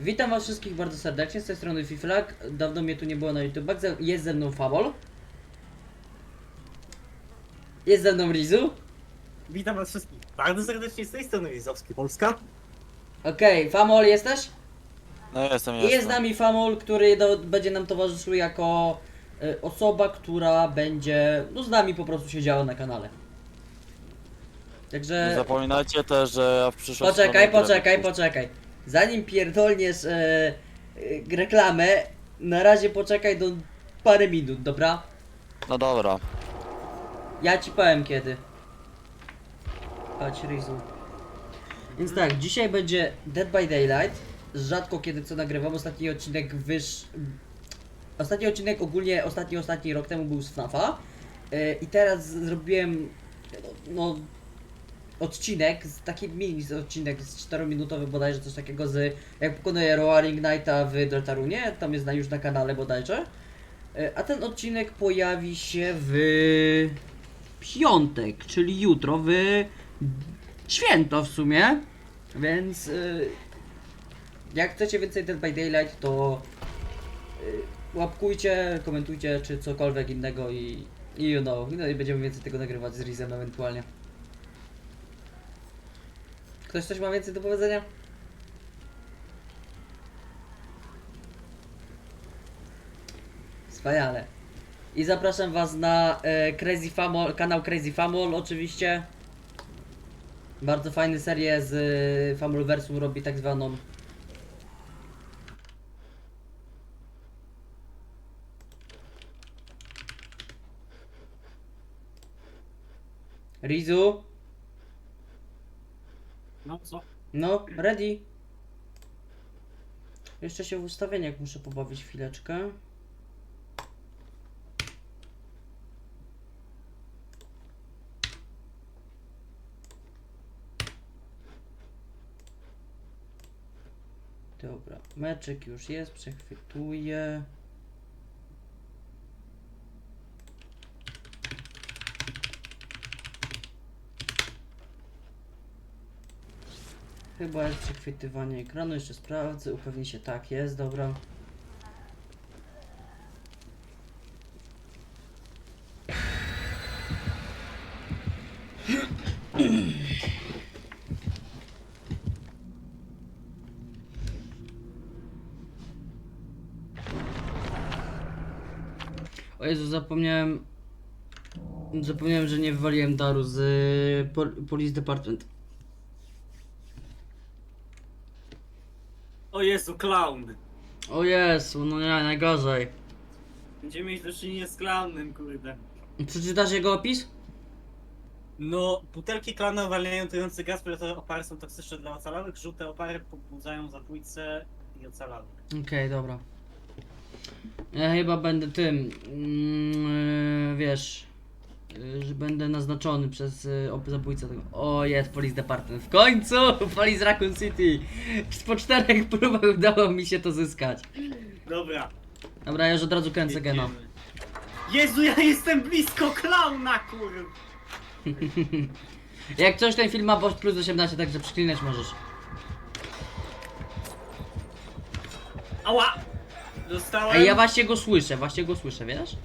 Witam was wszystkich bardzo serdecznie, z tej strony Fiflak. Dawno mnie tu nie było na YouTube. Jest ze mną Fabol. Jest ze mną Rizu. Witam was wszystkich bardzo serdecznie z tej strony Wizowski Polska. Okej, Famol jesteś? No jestem, I jestem. jest z nami Famol, który do, będzie nam towarzyszył jako y, osoba, która będzie no, z nami po prostu siedziała na kanale. Nie Także zapominajcie też, że ja w przyszłości... poczekaj, będę poczekaj, poczekaj. Zanim pierdolniesz e, e, reklamę, na razie poczekaj do parę minut, dobra? No dobra. Ja ci powiem kiedy. Chodź, Rizu. Więc tak, dzisiaj będzie Dead by Daylight. Rzadko kiedy co nagrywam. Ostatni odcinek wyż... Ostatni odcinek ogólnie, ostatni, ostatni rok temu był z FNAFa. Yy, I teraz zrobiłem no, odcinek, taki mini odcinek z 4-minutowy bodajże, coś takiego z jak pokonuję Roaring Knighta w Deltarunie, tam jest na, już na kanale bodajże. Yy, A ten odcinek pojawi się w piątek, czyli jutro, w święto w sumie. Więc y, jak chcecie więcej Dead by Daylight, to y, łapkujcie, komentujcie czy cokolwiek innego i, i you know, no i będziemy więcej tego nagrywać z Rizem ewentualnie. Ktoś coś ma więcej do powiedzenia? Wspaniale. I zapraszam was na e, Crazy Famol, kanał Crazy Famol oczywiście. Bardzo fajny serię z e, Famolversum robi tak zwaną. Rizu, co? no, ready. Jeszcze się w ustawieniach muszę pobawić chwileczkę. Dobra, meczek już jest, przechwytuję. Chyba jest przechwytywanie ekranu, jeszcze sprawdzę, upewnię się, tak jest, dobra. O Jezu, zapomniałem... Zapomniałem, że nie wywaliłem daru z y, pol Police Department. Jezu, clown! O Jezu, no nie, najgorzej. Będziemy mieć do czynienia z clownem, kurde. Przeczytasz jego opis? No, butelki klauna uwalniają trujący gaz, które opary są toksyczne dla ocalałych, żółte opary pobudzają zabójcę i ocalałych. Okej, dobra. Ja chyba będę tym, mm, wiesz, że będę naznaczony przez y, zabójcę tego. O, jest Police Department. W końcu! Police Raccoon City! Po czterech próbach udało mi się to zyskać. Dobra. Dobra, ja już od razu kręcę gena. jedziemy. Jezu, ja jestem blisko klauna, kurde! Jak coś, ten film ma bość plus 18, także przeklinać możesz. Ała! Dostałem... Ej, ja właśnie go słyszę, właśnie go słyszę, wiesz?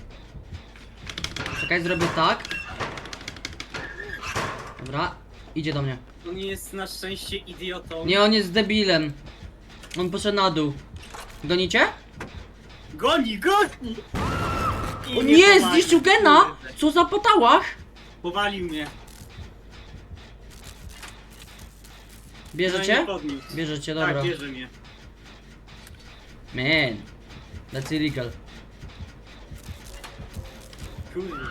Czekaj, zrobię tak. Dobra, idzie do mnie. On jest na szczęście idiotą. Nie, on jest debilem. On poszedł na dół. Gonicie? Goni, goni! I O mnie nie, powalił, zniszczył gena! kurde. Co za potałach? Powalił mnie. No i Bierzecie? nie podniósł. Bierzecie, dobra. Tak, bierze mnie. Man, that's illegal. Kurde.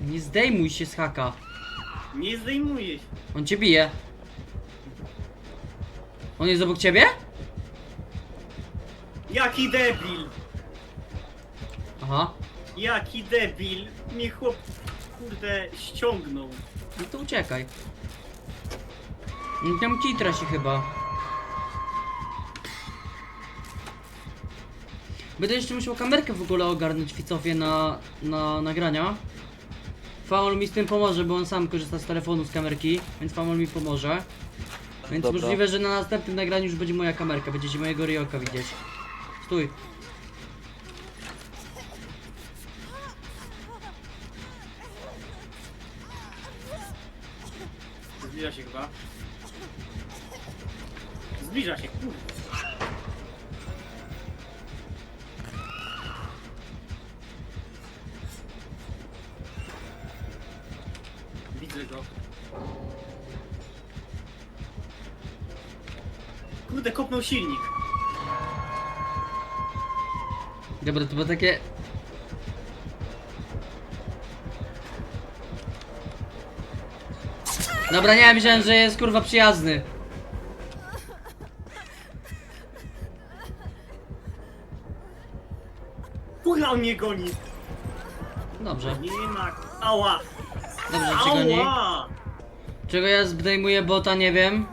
Nie zdejmuj się z haka. Nie zdejmuje się. On cię bije. On jest obok ciebie? Jaki debil! Aha. Jaki debil! Mnie chłop, kurde, ściągnął. No to uciekaj. No Tam kitra się chyba. Będę jeszcze musiał kamerkę w ogóle ogarnąć widzowie na, na nagrania. Famol mi z tym pomoże, bo on sam korzysta z telefonu, z kamerki, więc Famol mi pomoże. Więc Dobra. możliwe, że na następnym nagraniu już będzie moja kamerka, będziecie mojego Ryoka widzieć. Stój. Zbliża się chyba. Zbliża się, kurde. Go. Kurde, kopnął silnik. Dobra, to było takie... Dobra, nie, myślałem, że jest kurwa przyjazny. Kurwa, on mnie goni. Dobrze, Nie ma. Ała! Dobrze cię goni. Ała! Czego ja zdejmuję bota, nie wiem.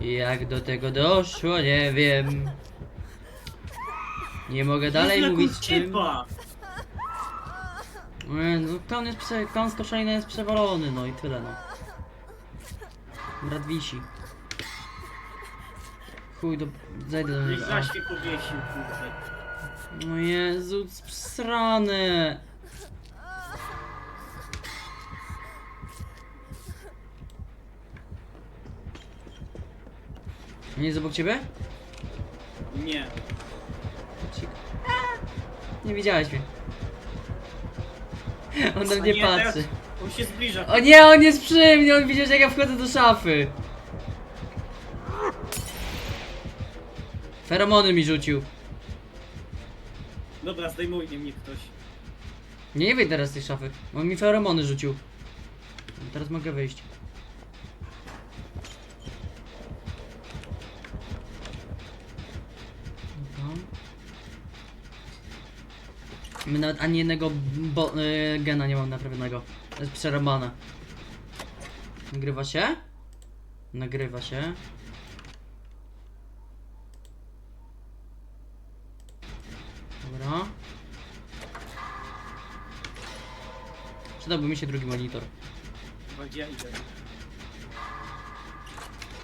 Jak do tego doszło, nie wiem. Nie mogę dalej mówić jak czym. Nie, No, jest prze... z Koszalina jest przewalony, no i tyle no. Brat wisi. Chuj do... zajdę do niego. zaś się powiesił, kurde. No Jezu, srane. Nie jest obok ciebie? Nie. Cik. Nie widziałeś mnie. On na A mnie nie, patrzy. teraz On się zbliża. O nie, on jest przy mnie, on widział jak ja wchodzę do szafy. Feromony mi rzucił. Dobra, zdejmuje mnie ktoś. Nie, nie wyjdę teraz z tej szafy. On mi feromony rzucił. Teraz mogę wyjść. Dobra. My nawet ani jednego bo, y, gena nie mam naprawionego. To jest przerobane. Nagrywa się? Nagrywa się. Dobra. Przydałby mi się drugi monitor. Ja idę.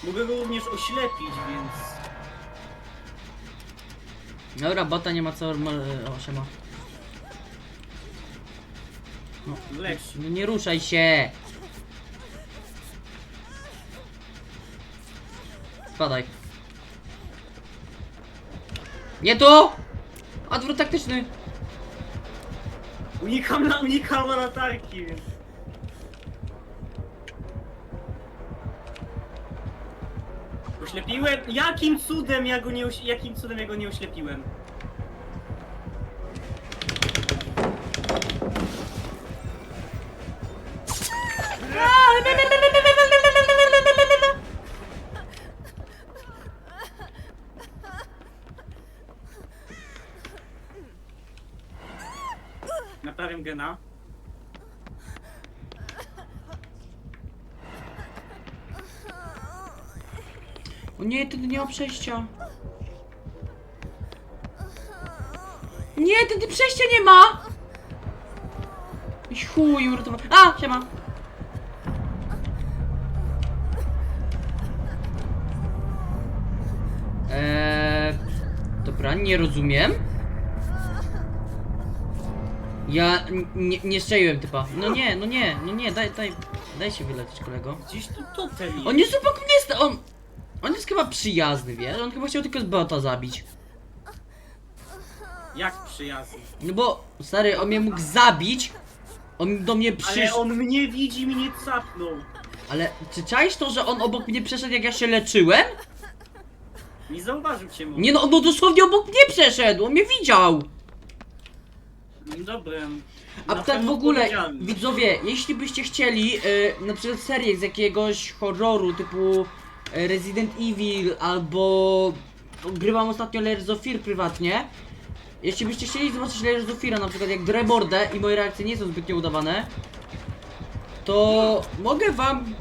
Mogę go również oślepić, więc... Dobra, bota nie ma co... O, siema. Lecz. No nie ruszaj się! Spadaj. Nie tu! Odwrót taktyczny! Unikam na, unikam latarki, więc... Oślepiłem? Jakim cudem ja go nie oś... Jakim cudem ja go nie oślepiłem? Naprawiam gena. O nie, tędy nie ma przejścia. Nie, tędy przejścia nie ma! I chuj, uratowa- A, siema. Nie rozumiem. Ja nie, nie strzeliłem typa. No nie, no nie, no nie, daj, daj, daj się wylecieć kolego. Gdzieś tu totem jest. On jest obok mnie, sta- on, on jest chyba przyjazny, wiesz? On chyba chciał tylko z bota zabić. Jak przyjazny. No bo, stary, on mnie mógł zabić, on do mnie Ale przyszedł, on mnie widzi, mnie capnął. ale czy czaisz to, że on obok mnie przeszedł jak ja się leczyłem? Nie zauważył cię mu. Nie no, on dosłownie obok mnie przeszedł, on mnie widział. No Dobra. A Na tak w pewno ogóle, widzowie, jeśli byście chcieli y, na przykład serię z jakiegoś horroru typu y, Resident Evil albo grywam ostatnio Layers of Fear prywatnie jeśli byście chcieli zobaczyć Layers of Fear na przykład jak Drebordę i moje reakcje nie są zbytnio udawane to mogę wam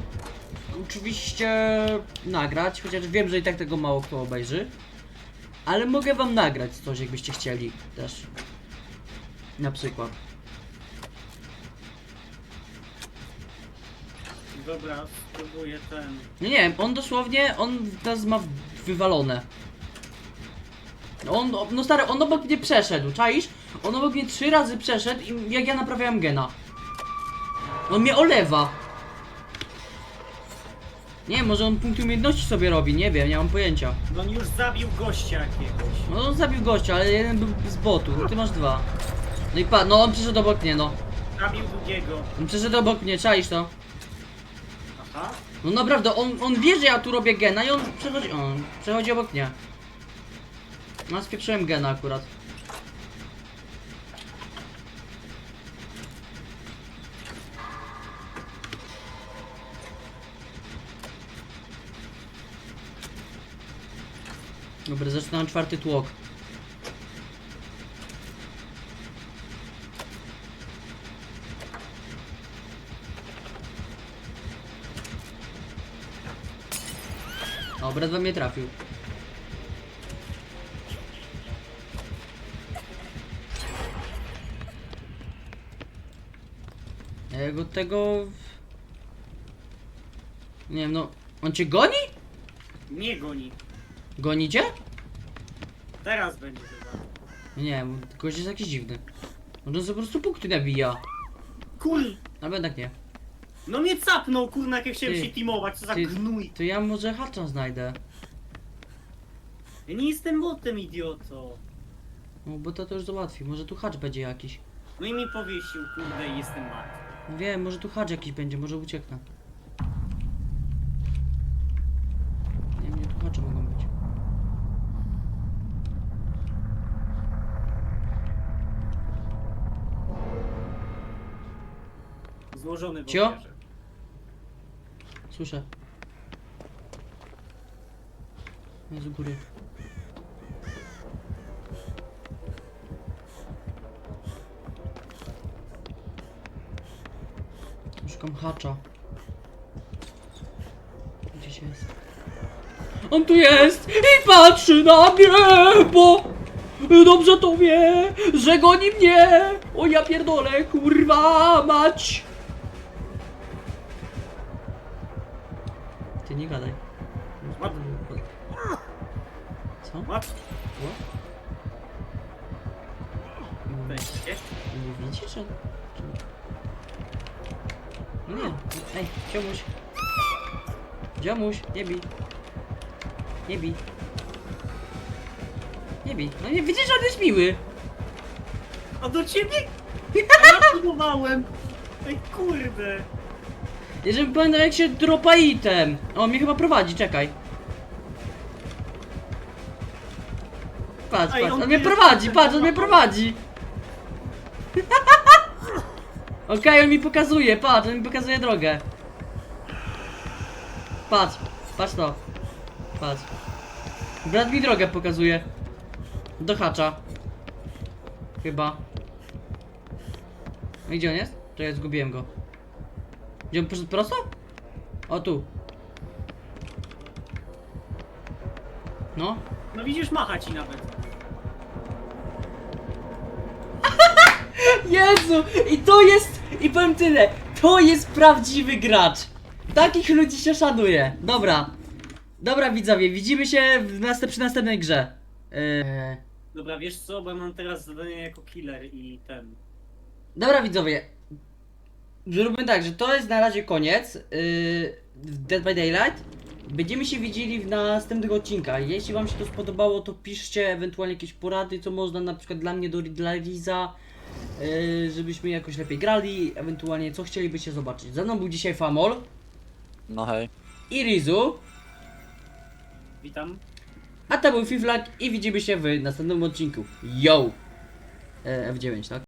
oczywiście nagrać, chociaż wiem, że i tak tego mało kto obejrzy ale mogę wam nagrać coś jakbyście chcieli też na przykład Dobra, spróbuję ten. Nie, nie, on dosłownie, on teraz ma wywalone. On, no stary, on obok mnie przeszedł, czaisz? On obok mnie trzy razy przeszedł i jak ja naprawiałem gena. On mnie olewa. Nie, może on punkt umiejętności sobie robi, nie wiem, nie mam pojęcia. No on już zabił gościa jakiegoś. No on zabił gościa, ale jeden był z botu, no ty masz dwa. No i pa, no on przeszedł obok mnie, no. Zabił drugiego. On przeszedł obok mnie, czaisz to? Aha. No naprawdę, on, on wie, że ja tu robię gena i on przechodzi, on przechodzi obok mnie. No spieprzyłem gena akurat. Dobra, zaczynam czwarty tłok. O, brat we mnie trafił. Jego tego... Nie wiem, no... On cię goni? Nie goni. Goni cię? Teraz będzie chyba. Nie gość jest jakiś dziwny. On po prostu punkty nabija. Kur... Albo jednak nie. No mnie capnął, kurna, jak ja chciałem Ty, się teamować, co za ty- gnój. To ja może hacza znajdę. Ja nie jestem botem, idioto. No bo to to już załatwi. Może tu hacz będzie jakiś. No i mi powiesił, kurde, i jestem mat. Wiem, może tu hacz jakiś będzie, może ucieknę. Nie wiem, nie tu hacze mogą być. Złożony w Cio? ofierze. Słyszę. Jest u góry. Szukam hacza. Gdzieś jest. On tu jest i patrzy na mnie, bo dobrze to wie, że goni mnie. O ja pierdolę, kurwa mać. Czy- No nie. Ej, ziomuś. Ziomuś, nie bij. Nie bij. Nie bij. No nie widzisz, że on jest miły. A do ciebie? Ja próbowałem. Ej, kurde. Jeżeli pamiętam jak się dropa item. O, mnie chyba prowadzi, czekaj. Patrz, Ej, patrz, on on mnie prowadzi, patrz, on mnie prowadzi. Okej, on mi pokazuje, patrz, on mi pokazuje drogę. Patrz, patrz to. Patrz. Brat mi drogę pokazuje. Do hacza. Chyba. I gdzie on jest? Czekaj, zgubiłem go. Gdzie on poszedł prosto? O tu. No. No widzisz, macha ci nawet. Jezu! I to jest... I powiem tyle. To jest prawdziwy gracz. Takich ludzi się szanuje. Dobra. Dobra widzowie, widzimy się w następ, przy następnej grze. Eee... Dobra, wiesz co, bo ja mam teraz zadanie jako killer i ten. Dobra widzowie. Zróbmy tak, że to jest na razie koniec. Yy, w Dead by Daylight. Będziemy się widzieli w następnych odcinkach. Jeśli wam się to spodobało, to piszcie ewentualnie jakieś porady, co można na przykład dla mnie, do, dla Riza. Yy, żebyśmy jakoś lepiej grali, ewentualnie co chcielibyście zobaczyć. Ze mną był dzisiaj Famol No hej. i Rizu, Witam. a to był Fiflak i widzimy się w następnym odcinku. Yo! E, F9, tak?